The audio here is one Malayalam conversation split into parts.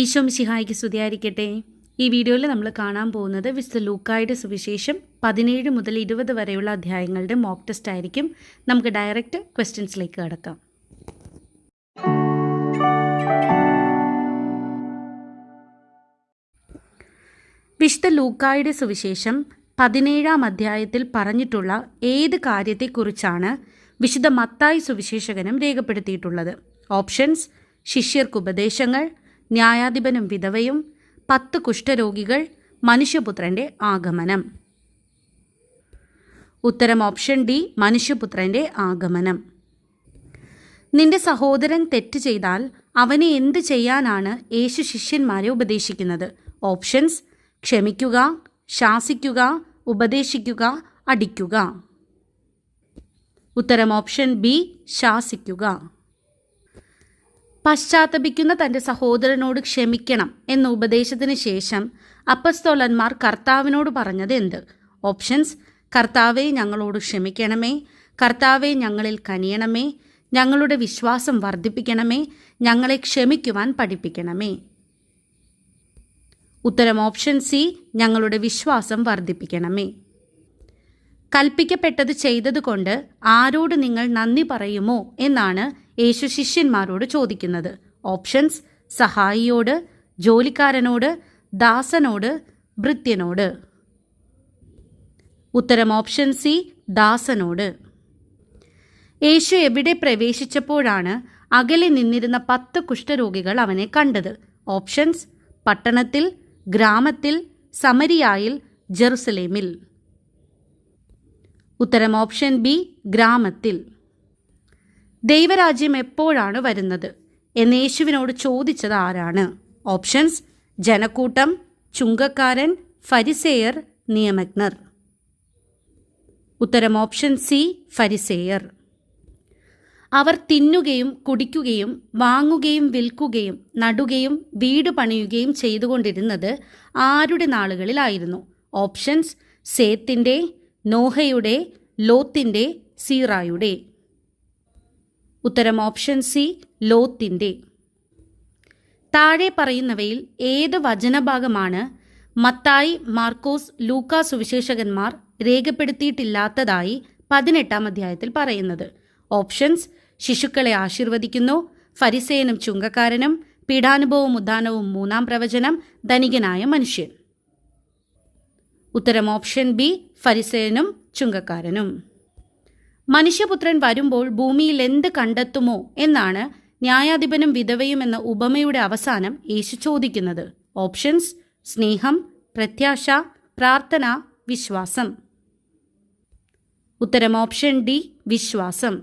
ഈശോ മിശിഹായിക്ക് സ്തുതിയായിരിക്കട്ടെ. ഈ വീഡിയോയിൽ നമ്മൾ കാണാൻ പോകുന്നത് വിശുദ്ധ ലൂക്കായുടെ സുവിശേഷം പതിനേഴ് മുതൽ ഇരുപത് വരെയുള്ള അധ്യായങ്ങളുടെ മോക്ക് ടെസ്റ്റ് ആയിരിക്കും. നമുക്ക് ഡയറക്റ്റ് ക്വസ്റ്റ്യൻസിലേക്ക് കടക്കാം. വിശുദ്ധ ലൂക്കായുടെ സുവിശേഷം പതിനേഴാം അധ്യായത്തിൽ പറഞ്ഞിട്ടുള്ള ഏത് കാര്യത്തെക്കുറിച്ചാണ് വിശുദ്ധ മത്തായി സുവിശേഷകനും രേഖപ്പെടുത്തിയിട്ടുള്ളത്? ഓപ്ഷൻസ് ശിഷ്യർക്ക് ഉപദേശങ്ങൾ ന്യായാധിപനും വിധവയും പത്ത് കുഷ്ഠരോഗികൾ മനുഷ്യപുത്രന്റെ ആഗമനം. ഉത്തരം ഓപ്ഷൻ ഡി മനുഷ്യപുത്രന്റെ ആഗമനം. നിന്റെ സഹോദരൻ തെറ്റ് ചെയ്താൽ അവനെ എന്ത് ചെയ്യാനാണ് യേശു ശിഷ്യന്മാരെ ഉപദേശിക്കുന്നത്? ഓപ്ഷൻസ് ക്ഷമിക്കുക ശാസിക്കുക ഉപദേശിക്കുക അടിക്കുക. ഉത്തരം ഓപ്ഷൻ ബി ശാസിക്കുക. പശ്ചാത്തപിക്കുന്ന തന്റെ സഹോദരനോട് ക്ഷമിക്കണം എന്ന ഉപദേശത്തിന് ശേഷം അപ്പസ്തോലന്മാർ കർത്താവിനോട് പറഞ്ഞത് എന്ത്? ഓപ്ഷൻസ് കർത്താവെ ഞങ്ങളോട് ക്ഷമിക്കണമേ. കർത്താവെ ഞങ്ങളിൽ കനിയണമേ. ഞങ്ങളുടെ വിശ്വാസം വർദ്ധിപ്പിക്കണമേ. ഞങ്ങളെ ക്ഷമിക്കുവാൻ പഠിപ്പിക്കണമേ. ഉത്തരം ഓപ്ഷൻ സി ഞങ്ങളുടെ വിശ്വാസം വർദ്ധിപ്പിക്കണമേ. കൽപ്പിക്കപ്പെട്ടത് ചെയ്തതുകൊണ്ട് ആരോട് നിങ്ങൾ നന്ദി പറയുമോ എന്നാണ് യേശു ശിഷ്യന്മാരോട് ചോദിക്കുന്നത്. ഓപ്ഷൻസ് സഹായിയോട് ജോലിക്കാരനോട് ദാസനോട് ഭൃത്യനോട്. ഉത്തരം ഓപ്ഷൻ സി ദാസനോട്. യേശു എവിടെ പ്രവേശിച്ചപ്പോഴാണ് അകലെ നിന്നിരുന്ന പത്ത് കുഷ്ഠരോഗികൾ അവനെ കണ്ടത്. ഓപ്ഷൻസ് പട്ടണത്തിൽ ഗ്രാമത്തിൽ സമരിയായിൽ ജെറുസലേമിൽ. ഉത്തരം ഓപ്ഷൻ ബി ഗ്രാമത്തിൽ. ദൈവരാജ്യം എപ്പോഴാണ് വരുന്നത്? എന്ന് യേശുവിനോട് ചോദിച്ചത് ആരാണ്? ഓപ്ഷൻസ് ജനക്കൂട്ടം ചുങ്കക്കാരൻ ഫരിസേയർ നിയമജ്ഞർ. ഉത്തരം ഓപ്ഷൻ സി ഫരിസേയർ. അവർ തിന്നുകയും കുടിക്കുകയും വാങ്ങുകയും വിൽക്കുകയും നടുകയും വീട് പണിയുകയും ചെയ്തുകൊണ്ടിരുന്നത് ആരുടെ നാളുകളിലായിരുന്നു? ഓപ്ഷൻസ് സേത്തിന്റെ നോഹയുടെ ലോത്തിന്റെ സീറായുടെ. ഉത്തരം ഓപ്ഷൻ സി ലോത്തിന്റെ താഴെ പറയുന്നവയിൽ ഏത് വചനഭാഗമാണ് മത്തായി മാർക്കോസ് ലൂക്ക സുവിശേഷകന്മാർ രേഖപ്പെടുത്തിയിട്ടില്ലാത്തതായി പതിനെട്ടാം അധ്യായത്തിൽ പറയുന്നത്. ഓപ്ഷൻസ് ശിശുക്കളെ ആശീർവദിക്കുന്നു ഫരിസേനും ചുങ്കക്കാരനും പീഡാനുഭവവും ഉദ്ധാനവും മൂന്നാം പ്രവചനം ധനികനായ മനുഷ്യൻ. ഉത്തരം ഓപ്ഷൻ ബി ഫരിസേനും ചുങ്കക്കാരനും. മനുഷ്യപുത്രൻ വരുമ്പോൾ ഭൂമിയിൽ എന്ത് കണ്ടെത്തുമോ എന്നാണ് ന്യായാധിപനും വിധവയും എന്ന ഉപമയുടെ അവസാനം യേശു ചോദിക്കുന്നത്. ഓപ്ഷൻസ് സ്നേഹം പ്രത്യാശ പ്രാർത്ഥന വിശ്വാസം. ഉത്തരം ഓപ്ഷൻ ഡി വിശ്വാസം.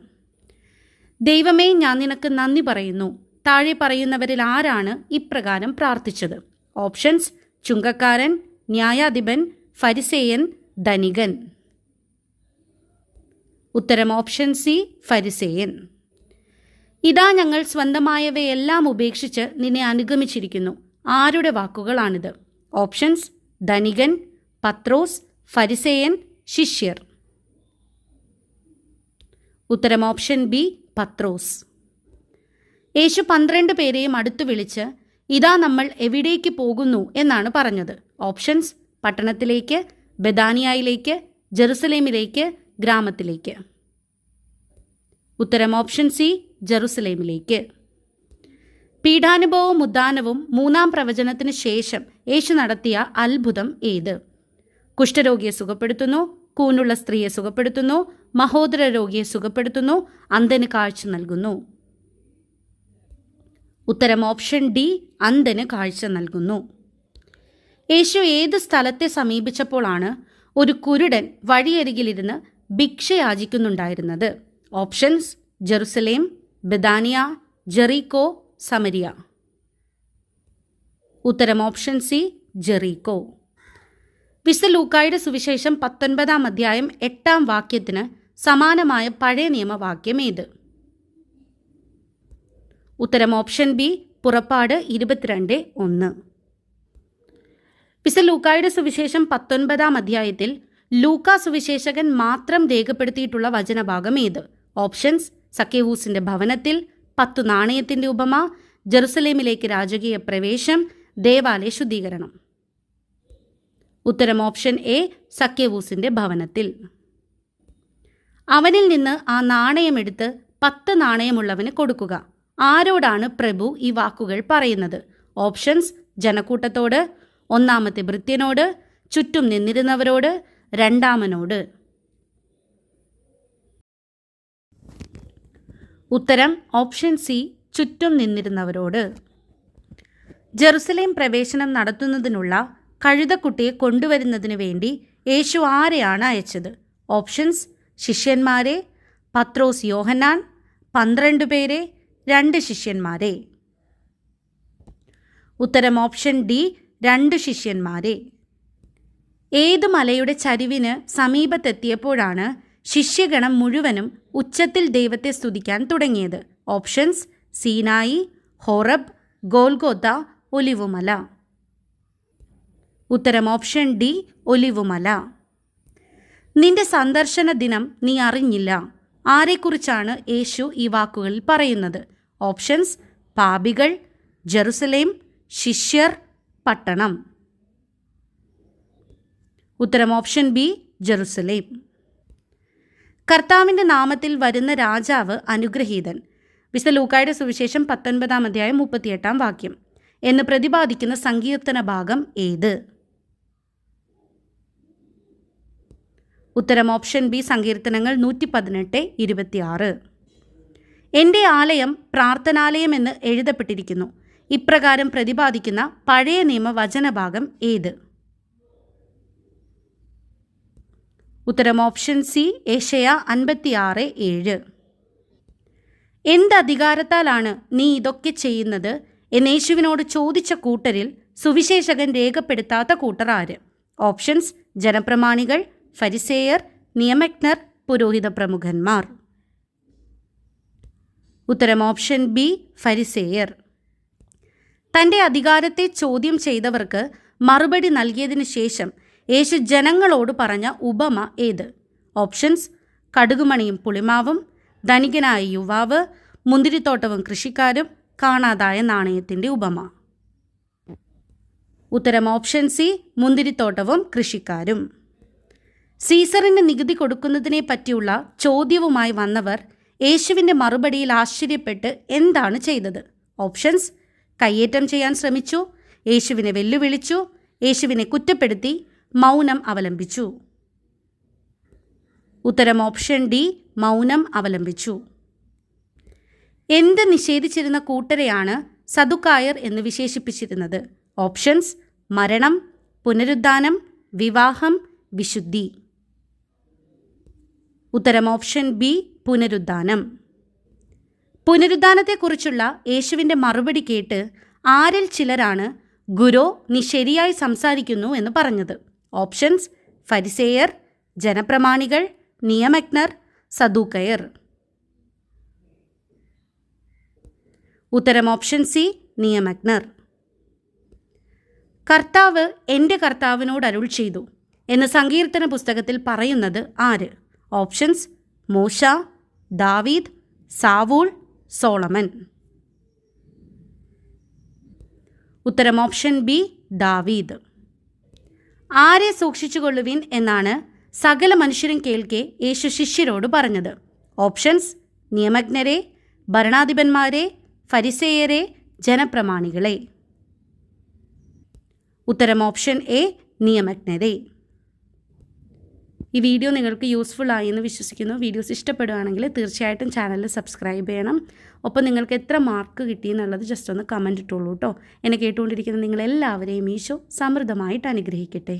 ദൈവമേ ഞാൻ നിനക്ക് നന്ദി പറയുന്നു. താഴെ പറയുന്നവരിൽ ആരാണ് ഇപ്രകാരം പ്രാർത്ഥിച്ചത്? ഓപ്ഷൻസ് ചുങ്കക്കാരൻ ന്യായാധിപൻ ഫരിസേയൻ ധനികൻ. ഉത്തരം ഓപ്ഷൻ സി ഫരിസേയൻ. ഇതാ ഞങ്ങൾ സ്വന്തമായവയെല്ലാം ഉപേക്ഷിച്ച് നിന്നെ അനുഗമിച്ചിരിക്കുന്നു. ആരുടെ വാക്കുകളാണിത്? ഓപ്ഷൻസ് ധനികൻ പത്രോസ് ഫരിസേയൻ ശിഷ്യർ. ഉത്തരം ഓപ്ഷൻ ബി പത്രോസ്. യേശു പന്ത്രണ്ട് പേരെയും അടുത്തു വിളിച്ച് ഇതാ നമ്മൾ എവിടേക്ക് പോകുന്നു? എന്നാണ് പറഞ്ഞത്. ഓപ്ഷൻസ് പട്ടണത്തിലേക്ക് ബദാനിയായിലേക്ക് ജെറുസലേമിലേക്ക് ഗ്രാമത്തിലേക്ക്. ഉത്തരം ഓപ്ഷൻ സി ജെറുസലേമിലേക്ക്. പീഠാനുഭവവും ഉദ്ദാനവും മൂന്നാം പ്രവചനത്തിന് ശേഷം യേശു നടത്തിയ അത്ഭുതം ഏത്? കുഷ്ഠരോഗിയെ സുഖപ്പെടുത്തുന്നു കൂനുള്ള സ്ത്രീയെ സുഖപ്പെടുത്തുന്നു മഹോദര രോഗിയെ സുഖപ്പെടുത്തുന്നു അന്ധന് കാഴ്ച നൽകുന്നു. ഉത്തരം ഓപ്ഷൻ ഡി അന്ധന് കാഴ്ച നൽകുന്നു. യേശു ഏത് സ്ഥലത്തെ സമീപിച്ചപ്പോഴാണ് ഒരു കുരുടൻ വഴിയരികിലിരുന്ന് ഭിക്ഷ യാചിക്കുന്നുണ്ടായിരുന്നത് ഓപ്ഷൻസ് ജെറുസലേം ബദാനിയ ജെറീക്കോ സമരിയ. ഉത്തരം ഓപ്ഷൻ സി ജെറീക്കോ. വിശുദ്ധ ലൂക്കായുടെ സുവിശേഷം പത്തൊൻപതാം അധ്യായം എട്ടാം വാക്യത്തിന് സമാനമായ പഴയ നിയമവാക്യം ഏത്? ഉത്തരം ഓപ്ഷൻ ബി പുറപ്പാട് ഇരുപത്തിരണ്ട് ഒന്ന്. വിശുദ്ധ ലൂക്കായുടെ സുവിശേഷം പത്തൊൻപതാം അധ്യായത്തിൽ ലൂക്ക സുവിശേഷകൻ മാത്രം രേഖപ്പെടുത്തിയിട്ടുള്ള വചനഭാഗം ഏത്? ഓപ്ഷൻസ് സക്കേവൂസിന്റെ ഭവനത്തിൽ പത്തു നാണയത്തിന്റെ ഉപമ ജെറുസലേമിലേക്ക് രാജകീയ പ്രവേശം ദേവാലയ ശുദ്ധീകരണം. ഉത്തരം ഓപ്ഷൻ എ സക്കേവൂസിന്റെ ഭവനത്തിൽ. അവനിൽ നിന്ന് ആ നാണയമെടുത്ത് പത്ത് നാണയമുള്ളവന് കൊടുക്കുക. ആരോടാണ് പ്രഭു ഈ വാക്കുകൾ പറയുന്നത്? ഓപ്ഷൻസ് ജനക്കൂട്ടത്തോട് ഒന്നാമത്തെ ഭൃത്യനോട് ചുറ്റും നിന്നിരുന്നവരോട് രണ്ടാമനോട്. ഉത്തരം ഓപ്ഷൻ സി ചുറ്റും നിന്നിരുന്നവരോട്. ജെറുസലേം പ്രവേശനം നടത്തുന്നതിനുള്ള കഴുതക്കുട്ടിയെ കൊണ്ടുവരുന്നതിന് വേണ്ടി യേശു ആരെയാണ് അയച്ചത്? ഓപ്ഷൻസ് ശിഷ്യന്മാരെ പത്രോസ് യോഹന്നാൻ പന്ത്രണ്ട് പേരെ രണ്ട് ശിഷ്യന്മാരെ. ഉത്തരം ഓപ്ഷൻ ഡി രണ്ട് ശിഷ്യന്മാരെ. ഏത് മലയുടെ ചരിവിന് സമീപത്തെത്തിയപ്പോഴാണ് ശിഷ്യഗണം മുഴുവനും ഉച്ചത്തിൽ ദൈവത്തെ സ്തുതിക്കാൻ തുടങ്ങിയത്. ഓപ്ഷൻസ് സീനായി ഹോറബ് ഗോൽഗോത്ത ഒലിവുമല. ഉത്തരം ഓപ്ഷൻ ഡി ഒലിവുമല. നിന്റെ സന്ദർശന ദിനം നീ അറിഞ്ഞില്ല. ആരെക്കുറിച്ചാണ് യേശു ഈ വാക്കുകളിൽ പറയുന്നത്? ഓപ്ഷൻസ് പാപികൾ ജെറുസലേം ശിഷ്യർ പട്ടണം. ഉത്തരം ഓപ്ഷൻ ബി ജെറുസലേം. കർത്താവിന്റെ നാമത്തിൽ വരുന്ന രാജാവ് അനുഗ്രഹീതൻ. വിശുദ്ധ ലൂക്കായുടെ സുവിശേഷം പത്തൊൻപതാം അധ്യായം മുപ്പത്തിയെട്ടാം വാക്യം. എന്ന് പ്രതിപാദിക്കുന്ന സങ്കീർത്തന ഭാഗം ഏത്? ഉത്തരം ഓപ്ഷൻ ബി സങ്കീർത്തനങ്ങൾ നൂറ്റി പതിനെട്ട് ഇരുപത്തിയാറ്. എന്റെ ആലയം പ്രാർത്ഥനാലയം എന്ന് എഴുതപ്പെട്ടിരിക്കുന്നു. ഇപ്രകാരം പ്രതിപാദിക്കുന്ന പഴയ നിയമ വചനഭാഗം ഏത്? ഉത്തരം ഓപ്ഷൻ സി ഏഷ്യ അൻപത്തിയാറ് ഏഴ്. എന്തധികാരത്താലാണ് നീ ഇതൊക്കെ ചെയ്യുന്നത്? എന്ന് യേശുവിനോട് ചോദിച്ച കൂട്ടരിൽ സുവിശേഷകൻ രേഖപ്പെടുത്താത്ത കൂട്ടർ ആര്? ഓപ്ഷൻസ് ജനപ്രമാണികൾ ഫരിസേയർ നിയമജ്ഞർ പുരോഹിത പ്രമുഖന്മാർ. ഉത്തരം ഓപ്ഷൻ ബി ഫരിസേയർ. തന്റെ അധികാരത്തെ ചോദ്യം ചെയ്തവർക്ക് മറുപടി നൽകിയതിനു ശേഷം യേശു ജനങ്ങളോട് പറഞ്ഞ ഉപമ ഏത്? ഓപ്ഷൻസ് കടുകുമണിയും പുളിമാവും ധനികനായ യുവാവ് മുന്തിരിത്തോട്ടവും കൃഷിക്കാരും കാണാതായ നാണയത്തിന്റെ ഉപമ. ഉത്തരം ഓപ്ഷൻ സി മുന്തിരിത്തോട്ടവും കൃഷിക്കാരും. സീസറിന് നികുതി കൊടുക്കുന്നതിനെ പറ്റിയുള്ള ചോദ്യവുമായി വന്നവർ യേശുവിന്റെ മറുപടിയിൽ ആശ്ചര്യപ്പെട്ട് എന്താണ് ചെയ്തത്? ഓപ്ഷൻസ് കയ്യേറ്റം ചെയ്യാൻ ശ്രമിച്ചു യേശുവിനെ വെല്ലുവിളിച്ചു യേശുവിനെ കുറ്റപ്പെടുത്തി മൗനം അവലംബിച്ചു. ഉത്തരം ഓപ്ഷൻ ഡി മൗനം അവലംബിച്ചു. എന്ത് നിഷേധിച്ചിരുന്ന കൂട്ടരെയാണ് സതുക്കായർ എന്ന് വിശേഷിപ്പിച്ചിരുന്നത്? ഓപ്ഷൻസ് മരണം പുനരുദ്ധാനം വിവാഹം വിശുദ്ധി. ഉത്തരം ഓപ്ഷൻ ബി പുനരുദ്ധാനം. പുനരുദ്ധാനത്തെക്കുറിച്ചുള്ള യേശുവിന്റെ മറുപടി കേട്ട് ആരിൽ ചിലരാണ് ഗുരു നീ ശരിയായി സംസാരിക്കുന്നു എന്ന് പറഞ്ഞത്. ഓപ്ഷൻസ് ഫരിസേയർ ജനപ്രമാണികൾ നിയമജ്ഞർ സദൂക്കയർ. ഉത്തരം ഓപ്ഷൻ സി നിയമജ്ഞർ. കർത്താവ് എന്റെ കർത്താവിനോട് അരുൾ ചെയ്തു എന്ന് സങ്കീർത്തന പുസ്തകത്തിൽ പറയുന്നത് ആര്? ഓപ്ഷൻസ് മൂഷ ദാവീദ് സാവൂൾ സോളമൻ. ഉത്തരം ഓപ്ഷൻ ബി ദാവീദ്. ആരെ സൂക്ഷിച്ചുകൊള്ളുവിൻ എന്നാണ് സകല മനുഷ്യരും കേൾക്കെ യേശു ശിഷ്യരോട് പറഞ്ഞത്. ഓപ്ഷൻസ് നിയമജ്ഞരെ ഭരണാധിപന്മാരെ ഫരിസേയരെ ജനപ്രമാണികളെ. ഉത്തരം ഓപ്ഷൻ എ നിയമജ്ഞരെ. ഈ വീഡിയോ നിങ്ങൾക്ക് യൂസ്ഫുൾ ആയി എന്ന് വിശ്വസിക്കുന്നു. വീഡിയോസ് ഇഷ്ടപ്പെടുകയാണെങ്കിൽ തീർച്ചയായിട്ടും ചാനൽ സബ്സ്ക്രൈബ് ചെയ്യണം. ഒപ്പം നിങ്ങൾക്ക് എത്ര മാർക്ക് കിട്ടി എന്നുള്ളത് ജസ്റ്റ് ഒന്ന് കമന്റ് ഇട്ടുള്ളൂ കേട്ടോ എന്നെ കേട്ടുകൊണ്ടിരിക്കുന്ന നിങ്ങളെല്ലാവരെയും ഈശോ സമൃദ്ധമായിട്ട് അനുഗ്രഹിക്കട്ടെ.